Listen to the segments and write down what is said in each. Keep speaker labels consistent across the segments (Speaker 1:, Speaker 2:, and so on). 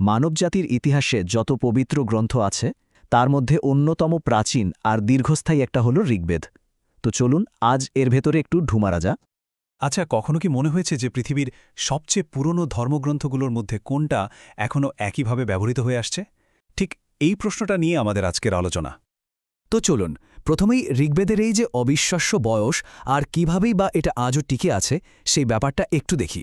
Speaker 1: মানবজাতির ইতিহাসে যত পবিত্র গ্রন্থ আছে, তার মধ্যে অন্যতম প্রাচীন আর দীর্ঘস্থায়ী একটা হল ঋগ্বেদ। তো চলুন আজ এর ভেতরে একটু ঢুমারা যা
Speaker 2: আচ্ছা কখনো কি মনে হয়েছে যে পৃথিবীর সবচেয়ে পুরনো ধর্মগ্রন্থগুলোর মধ্যে কোনটা এখনও একইভাবে ব্যবহৃত হয়ে আসছে? ঠিক এই প্রশ্নটা নিয়ে আমাদের আজকের আলোচনা।
Speaker 3: তো চলুন, প্রথমেই ঋগ্বেদের এই যে অবিশ্বাস্য বয়স আর কিভাবেই বা এটা আজও টিকে আছে, সেই ব্যাপারটা একটু দেখি।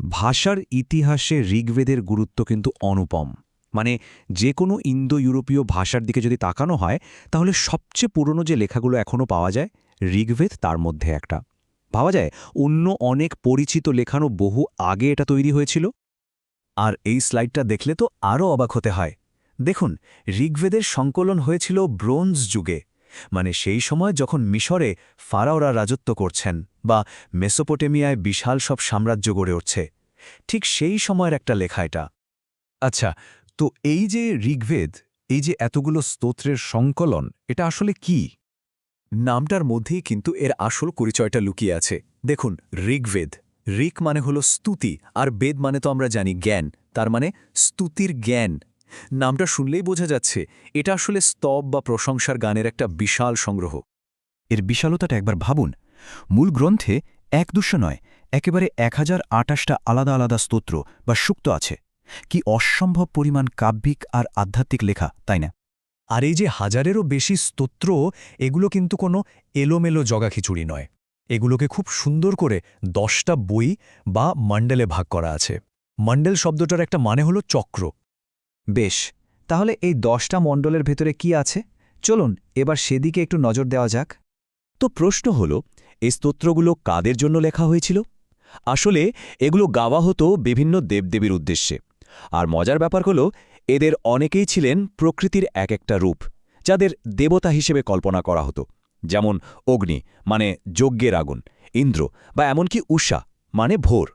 Speaker 4: ভাষার ইতিহাসে ঋগ্বেদের গুরুত্ব কিন্তু অনুপম। মানে যে কোনো ইন্দো ইউরোপীয় ভাষার দিকে যদি তাকানো হয়, তাহলে সবচেয়ে পুরনো যে লেখাগুলো এখনও পাওয়া যায়, ঋগ্বেদ তার মধ্যে একটা। ভাবা যায়, অন্য অনেক পরিচিত লেখানো বহু আগে এটা তৈরি হয়েছিল?
Speaker 1: আর এই স্লাইডটা দেখলে তো আরও অবাক হতে হয়। দেখুন, ঋগ্বেদের সংকলন হয়েছিল ব্রোঞ্জ যুগে। মানে সেই সময় যখন মিশরে ফারাওরা রাজত্ব করছেন বা মেসোপোটেমিয়ায় বিশাল সব সাম্রাজ্য গড়ে উঠছে, ঠিক সেই সময়ের একটা লেখা এটা।
Speaker 4: আচ্ছা তো এই যে ঋগ্বেদ, এই যে এতগুলো স্তোত্রের সংকলন, এটা আসলে কি?
Speaker 1: নামটার মধ্যেই কিন্তু এর আসল পরিচয়টা লুকিয়ে আছে। দেখুন, ঋগ্বেদ। ঋক মানে হলো স্তুতি, আর বেদ মানে তো আমরা জানি জ্ঞান, তার মানে স্তুতির জ্ঞান। নামটা শুনলেই বোঝা যাচ্ছে এটা আসলে স্তব বা প্রশংসার গানের একটা বিশাল সংগ্রহ।
Speaker 3: এর বিশালতাটা একবার ভাবুন মূল গ্রন্থে এক দুশো নয় একেবারে এক হাজার আটাশটা আলাদা আলাদা স্তোত্র বা সুক্ত আছে। কি অসম্ভব পরিমাণ কাব্যিক আর আধ্যাত্মিক লেখা তাই না?
Speaker 2: আর এই যে হাজারেরও বেশি স্তোত্র এগুলো কিন্তু কোনো এলোমেলো জগাখিচুড়ি নয়। এগুলোকে খুব সুন্দর করে দশটা বই বা মণ্ডলে ভাগ করা আছে। মণ্ডল শব্দটার একটা মানে হলো চক্র।
Speaker 1: বেশ, তাহলে এই দশটা মণ্ডলের ভেতরে কি আছে? চলুন, এবার সেদিকে একটু নজর দেওয়া যাক।
Speaker 4: তো প্রশ্ন হল, এই স্তোত্রগুলো কাদের জন্য লেখা হয়েছিল? আসলে, এগুলো গাওয়া হতো বিভিন্ন দেবদেবীর উদ্দেশ্যে। আর মজার ব্যাপার হল, এদের অনেকেই ছিলেন প্রকৃতির এক একটা রূপ, যাদের দেবতা হিসেবে কল্পনা করা হতো। যেমন অগ্নি মানে যজ্ঞের আগুন, ইন্দ্র, বা এমনকি উষা মানে ভোর।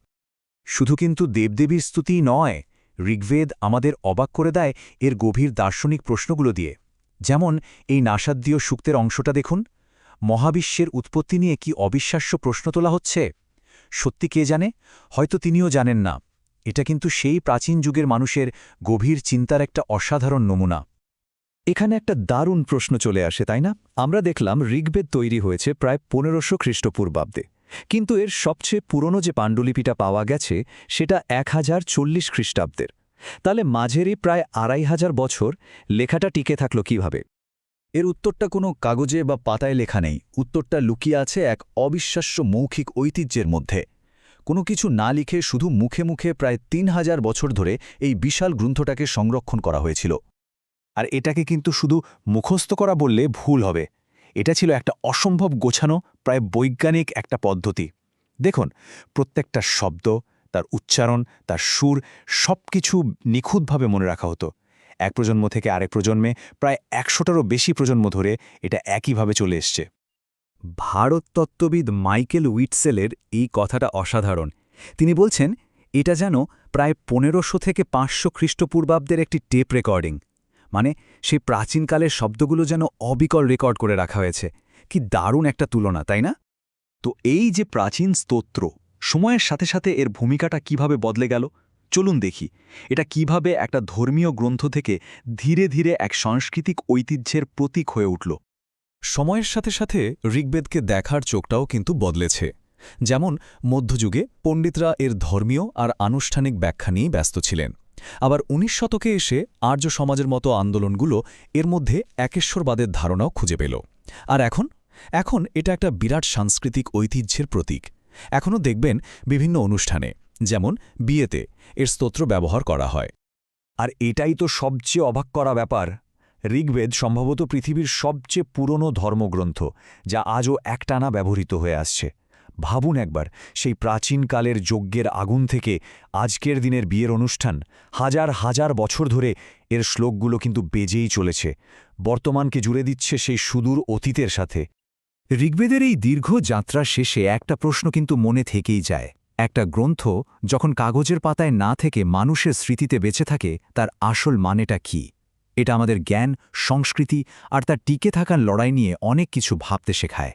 Speaker 1: শুধু কিন্তু দেবদেবীর স্তুতিই নয় ঋগ্বেদ আমাদের অবাক করে দেয় এর গভীর দার্শনিক প্রশ্নগুলো দিয়ে। যেমন, এই নাসাদ্দীয় সুক্তের অংশটা দেখুন। মহাবিশ্বের উৎপত্তি নিয়ে কি অবিশ্বাস্য প্রশ্ন তোলা হচ্ছে? সত্যি কে জানে? হয়তো তিনিও জানেন না। এটা কিন্তু সেই প্রাচীন যুগের মানুষের গভীর চিন্তার একটা অসাধারণ নমুনা। এখানে একটা দারুণ প্রশ্ন চলে আসে, তাই না? আমরা দেখলাম ঋগ্বেদ তৈরি হয়েছে প্রায় পনেরোশো খ্রিস্টপূর্বাব্দে। কিন্তু এর সবচেয়ে পুরনো যে পাণ্ডুলিপিটা পাওয়া গেছে, সেটা এক হাজার চল্লিশ খ্রিস্টাব্দের। তাহলে মাঝেরই প্রায় আড়াই হাজার বছর লেখাটা টিকে থাকল কীভাবে? এর উত্তরটা কোনো কাগজে বা পাতায় লেখা নেই। উত্তরটা লুকিয়ে আছে এক অবিশ্বাস্য মৌখিক ঐতিহ্যের মধ্যে। কোনো কিছু না লিখে শুধু মুখে মুখে প্রায় তিন হাজার বছর ধরে এই বিশাল গ্রন্থটাকে সংরক্ষণ করা হয়েছিল। আর এটাকে কিন্তু শুধু মুখস্থ করা বললে ভুল হবে। এটা ছিল একটা অসম্ভব গোছানো, প্রায় বৈজ্ঞানিক একটা পদ্ধতি। দেখুন, প্রত্যেকটা শব্দ, তার উচ্চারণ, তার সুর সব কিছু নিখুঁতভাবে মনে রাখা হতো। এক প্রজন্ম থেকে আরেক প্রজন্মে, প্রায় একশোটারও বেশি প্রজন্ম ধরে এটা একইভাবে চলে এসছে। ভারততত্ত্ববিদ মাইকেল উইটসেলের এই কথাটা অসাধারণ। তিনি বলছেন, এটা যেন প্রায় পনেরোশো থেকে পাঁচশো খ্রিস্টপূর্বাব্দের একটি টেপ রেকর্ডিং। মানে সেই প্রাচীনকালের শব্দগুলো যেন অবিকল রেকর্ড করে রাখা হয়েছে। কি দারুণ একটা তুলনা, তাই না? তো এই যে প্রাচীন স্তোত্র, সময়ের সাথে সাথে এর ভূমিকাটা কীভাবে বদলে গেল? চলুন দেখি। এটা কীভাবে একটা ধর্মীয় গ্রন্থ থেকে ধীরে ধীরে এক সাংস্কৃতিক ঐতিহ্যের প্রতীক হয়ে উঠল।
Speaker 2: সময়ের সাথে সাথে ঋগ্বেদকে দেখার চোখটাও কিন্তু বদলেছে। যেমন মধ্যযুগে পণ্ডিতরা এর ধর্মীয় আর আনুষ্ঠানিক ব্যাখ্যা নিয়েই ব্যস্ত ছিলেন। আবার উনিশ শতকে এসে আর্য সমাজের মতো আন্দোলনগুলো এর মধ্যে একেশ্বরবাদের ধারণাও খুঁজে পেল। আর এখন? এখন এটা একটা বিরাট সাংস্কৃতিক ঐতিহ্যের প্রতীক। এখনও দেখবেন বিভিন্ন অনুষ্ঠানে, যেমন বিয়েতে এর স্তোত্র ব্যবহার করা হয়।
Speaker 1: আর এটাই তো সবচেয়ে অবাক করা ব্যাপার। ঋগ্বেদ সম্ভবত পৃথিবীর সবচেয়ে পুরনো ধর্মগ্রন্থ, যা আজও একটানা ব্যবহৃত হয়ে আসছে। ভাবুন একবার, সেই প্রাচীনকালের যজ্ঞের আগুন থেকে আজকের দিনের বিয়ের অনুষ্ঠান হাজার হাজার বছর ধরে এর শ্লোকগুলো কিন্তু বেজেই চলেছে। বর্তমানকে জুড়ে দিচ্ছে সেই সুদূর অতীতের সাথে। ঋগ্বেদের এই দীর্ঘ যাত্রা শেষে একটা প্রশ্ন কিন্তু মনে থেকেই যায়। একটা গ্রন্থ যখন কাগজের পাতায় না থেকে মানুষের স্মৃতিতে বেঁচে থাকে, তার আসল মানেটা কি? এটা আমাদের জ্ঞান, সংস্কৃতি আর তার টিকে থাকার লড়াই নিয়ে অনেক কিছু ভাবতে শেখায়।